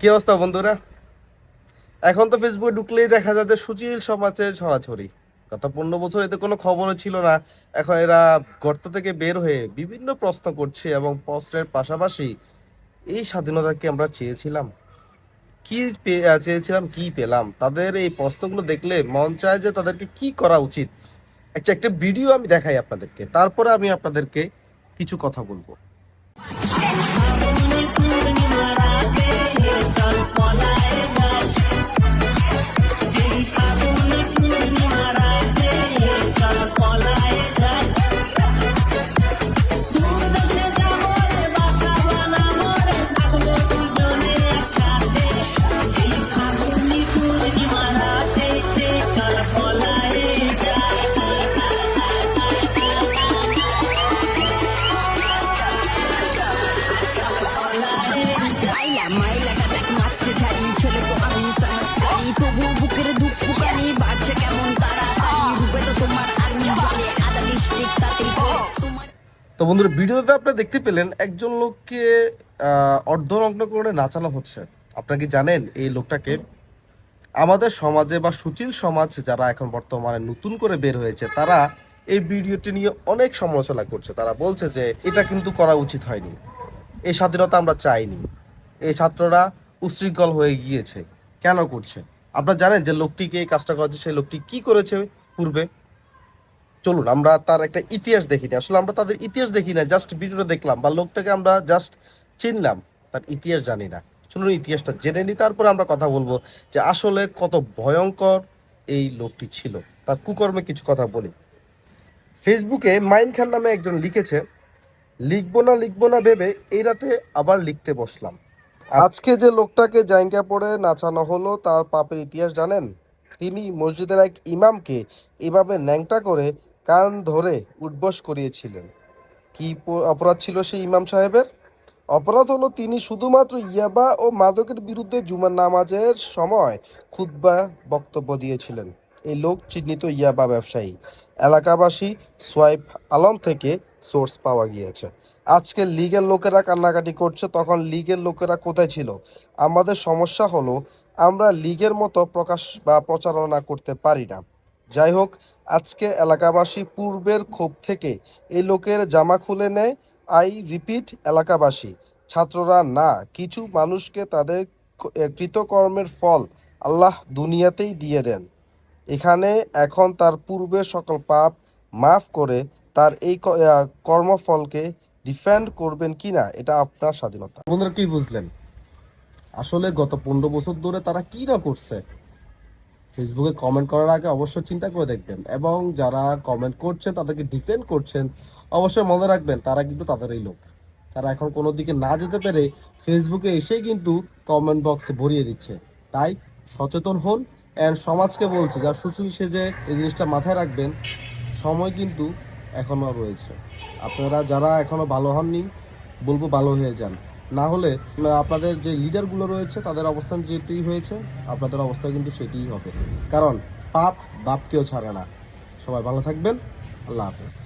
কি অবস্থা বন্ধুরা? এখন তো ফেসবুকে ঢুকলেই দেখা যায় যে সুচিল সমাজের ছড়াছড়ি গত পনেরো বছর এতে কোনো খবরও ছিল না। এখন এরা গর্ত থেকে বের হয়ে বিভিন্ন প্রশ্ন করছে এবং প্রশ্নের পাশাপাশি এই স্বাধীনতাকে আমরা চেয়েছিলাম। কি চেয়েছিলাম, কি পেলাম? তাদের এই প্রশ্নগুলো দেখলে মন চায় যে তাদেরকে কি করা উচিত। একটা একটা ভিডিও আমি দেখাই আপনাদেরকে। তারপরে আমি আপনাদেরকে কিছু কথা বলব। তো বন্ধুরা ভিডিওতে আপনি দেখতে পেলেন একজন লোককে অর্ধনগ্ন করে নাচানো হচ্ছে। আপনারা কি জানেন এই লোকটাকে? আমাদের সমাজে বা সুচিল সমাজ যারা এখন বর্তমানে নতুন করে বের হয়েছে তারা এই ভিডিওটি নিয়ে অনেক সমালোচনা করছে। তারা বলছে যে এটা কিন্তু করা উচিত হয়নি। এই স্বাধীনতা আমরা চাইনি। এই ছাত্ররা উশৃঙ্খল হয়ে গিয়েছে। কেন করছে? আপনারা জানেন যে লোকটিকে এই কাজটা করেছে সেই লোকটি কি করেছে পূর্বে? চলুন, আমরা তার একটা ইতিহাস দেখি না। আসলে আমরা তাদের ইতিহাস দেখি না জাস্ট ভিডিওটা দেখলাম বা লোকটাকে আমরা জাস্ট চিনলাম, তার ইতিহাস জানি না। চলুন ইতিহাসটা জেনে নিই তারপরে আমরা কথা বলব যে আসলে কত ভয়ঙ্কর এই লোকটি ছিল। তার কুকর্মে কিছু কথা বলি। ফেসবুকে মাইন খান নামে একজন লিখেছে, লিখব না লিখব না ভেবে এই রাতে আবার লিখতে বসলাম। আজকে যে লোকটাকে জায়গা পড়ে নাচানো হলো, তার পাপের ইতিহাস জানেন? তিনি মসজিদের এক ইমামকে এভাবে ন্যাংটা করে কান ধরে উঠবস করিয়েছিলেন। কি অপরাধ ছিল সেই ইমাম সাহেবের? অপরাধ হলো তিনি শুধুমাত্র ইয়াবা ও মাদকের বিরুদ্ধে জুমার নামাজের সময় খুতবা বক্তব্য দিয়েছিলেন। এই লোক চিহ্নিত ইয়াবা ব্যবসায়ী। এলাকাবাসী সোয়াইপ আলম থেকে সোর্স পাওয়া গিয়েছে। আজকে লিগের লোকেরা কান্নাকাটি করছে, তখন লিগের লোকেরা কোথায় ছিল? আমাদের সমস্যা হলো, আমরা লিগের মতো প্রকাশ বা প্রচারণা করতে পারি না। যাই হোক আজকে এলাকাবাসী পূর্বের ক্ষোভ থেকে এই লোকের জামা খুলে নেয়। আই রিপিট, এলাকাবাসী, ছাত্ররা, না, কিছু মানুষকে তাদের কৃতকর্মের ফল আল্লাহ দুনিয়াতেই দিয়ে দেন। এখানে এখন তার পূর্বের সকল পাপ মাফ করে তার এই কর্মফলকে ডিফেন্ড করবেন কিনা এটা আপনার স্বাধীনতা। বন্ধুরা, কি বুঝলেন? আসলে গত পনেরো বছর ধরে তারা কি না করছে? ফেসবুকে কমেন্ট করার আগে অবশ্যই চিন্তা করে দেখবেন এবং যারা কমেন্ট করছেন, তাদেরকে ডিফেন্ড করছেন, অবশ্যই মনে রাখবেন তারা কিন্তু তাদেরই লোক। তারা এখন কোনো দিকে না যেতে পেরে ফেসবুকে এসেই কিন্তু কমেন্ট বক্সে ভরিয়ে দিচ্ছে। তাই সচেতন হন অ্যান্ড সমাজকে বলছে, যা সুশীল সেজে এই জিনিসটা মাথায় রাখবেন, সময় কিন্তু এখনও রয়েছে। আপনারা যারা এখনও ভালো হননি, বলব ভালো হয়ে যান। না হলে, আপনাদের যে লিডারগুলো রয়েছে, তাদের অবস্থান যেটি হয়েছে, আপনাদের অবস্থা কিন্তু সেটিই হবে। কারণ, পাপ বাপকেও ছাড়ে না। সবাই ভালো থাকবেন। আল্লাহ হাফেজ।